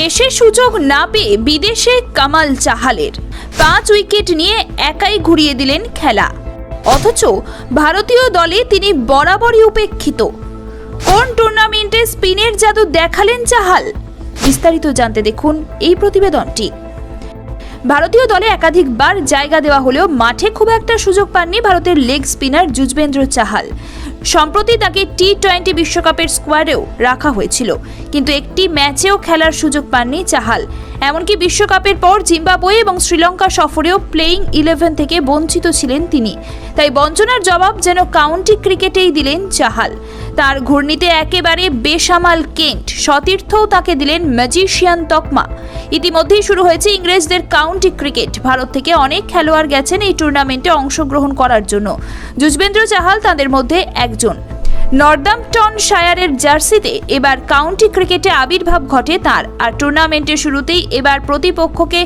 দেশে সুযোগ না পেয়ে বিদেশে কামাল চাহালের। পাঁচ উইকেট নিয়ে একাই ঘুরিয়ে দিলেন খেলা। অথচ ভারতীয় দলে তিনি বরাবরই উপেক্ষিত। কোন টুর্নামেন্টে স্পিনের জাদু দেখালেন চাহাল? বিস্তারিত জানতে দেখুন এই প্রতিবেদনটি। ভারতীয় দলে একাধিকবার জায়গা দেওয়া হলেও মাঠে খুব একটা সুযোগ পাননি ভারতের লেগ স্পিনার যুজবেন্দ্র চাহাল। সম্প্রতি তাকে টি টোয়েন্টি বিশ্বকাপের স্কোয়াডেও রাখা হয়েছিল। কিন্তু একটি ম্যাচেও খেলার সুযোগ পাননি চাহাল। এমনকি বিশ্বকাপের পর জিম্বাবুয়ে এবং শ্রীলঙ্কা সফরেও প্লেইং ইলেভেন থেকে বঞ্চিত ছিলেন তিনি। তাই বঞ্চনার জবাব যেন কাউন্টি ক্রিকেটেই দিলেন চাহাল। তার ঘূর্ণিতে একেবারে বেসামাল কেন্ট সতীর্থও তাকে দিলেন ম্যাজিশিয়ান তকমা। ইতিমধ্যেই শুরু হয়েছে ইংরেজদের কাউন্টি ক্রিকেট। ভারত থেকে অনেক খেলোয়াড় গেছেন এই টুর্নামেন্টে অংশগ্রহণ করার জন্য। যুজবেন্দ্র চাহাল তাদের মধ্যে একজন। নর্দাম্পটন শায়ারের জার্সিতে এবার কাউন্টি ক্রিকেটে আবির্ভাব ঘটে তার, আর টুর্নামেন্টের শুরুতেই এবার প্রতিপক্ষকে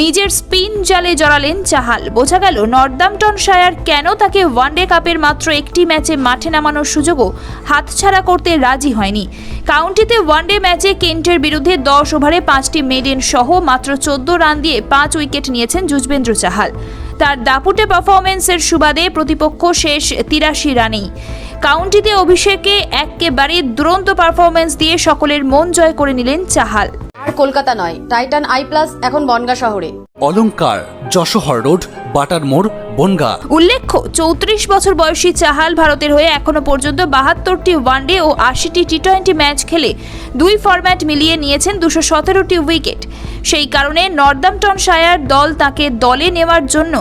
নিজের স্পিন জালে জড়ালেন চাহাল। বোঝা গেল নর্দাম্পটন শায়ার কেন তাকে ওয়ানডে কাপের মাত্র একটি ম্যাচে মাঠে নামানোর সুযোগও হাতছাড়া করতে রাজি হয়নি। কাউন্টিতে ওয়ানডে ম্যাচে কেন্টের বিরুদ্ধে দশ ওভারে পাঁচটি মেডেন সহ মাত্র চোদ্দ রান দিয়ে পাঁচ উইকেট নিয়েছেন যুজবেন্দ্র চাহাল। তার দাপুটে পারফরমেন্সের সুবাদে প্রতিপক্ষ শেষ তিরাশি রানেই। কাউন্টিতে অভিষেকে একেবারে দুরন্ত পারফরমেন্স দিয়ে সকলের মন জয় করে নিলেন চাহাল। আর কলকাতা নয় টাইটান আই প্লাস এখন বনগা শহরে। অলংকার যশোহর রোড বাটার মোড় বনগা। উল্লেখ্য, চৌত্রিশ বছর বয়সী চাহাল ভারতের হয়ে এখনও পর্যন্ত বাহাত্তরটি ওয়ানডে ও আশিটি টি টোয়েন্টি ম্যাচ খেলে দুই ফরম্যাট মিলিয়ে নিয়েছেন দুশো সতেরোটি উইকেট। সেই কারণে নর্দাম্পটন শায়ার দল তাকে দলে নেওয়ার জন্য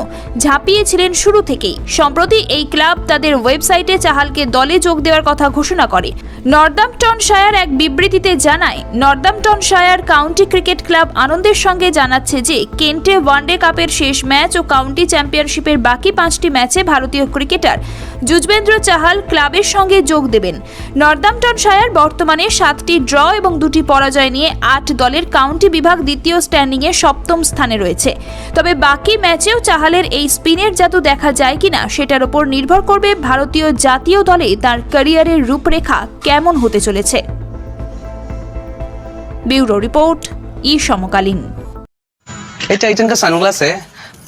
ঝাঁপিয়েছিলেন শুরু থেকেই। সম্প্রতি এই ক্লাব তাদের ওয়েবসাইটে চাহালকে দলে যোগ দেওয়ার কথা ঘোষণা করে। নর্দাম্পটন শায়ার এক বিবৃতিতে জানায়, Northamptonshire county cricket club আনন্দের সঙ্গে জানাচ্ছে যে, কেন্টে ওয়ানডে কাপের শেষ ম্যাচ ও কাউন্টি চ্যাম্পিয়নশিপের বাকি পাঁচটি ম্যাচে ভারতীয় ক্রিকেটার যুজবেন্দ্র চাহাল ক্লাবের সঙ্গে যোগ দেবেন নর্দাম্পটন শায়ার বর্তমানে সাতটি ড্র এবং দুটি পরাজয় নিয়ে আট দলের কাউন্টি বিভাগ দ্বিতীয় স্ট্যান্ডিংয়ে সপ্তম স্থানে রয়েছে তবে বাকি ম্যাচেও চাহালের এই স্পিনের জাদু দেখা যায় কিনা সেটার উপর নির্ভর করবে ভারতীয় জাতীয় দলে তার ক্যারিয়ারের রূপরেখা কেমন হতে চলেছে ब्यूरो रिपोर्ट ई समकालीन ये टाइटन का सनग्लास है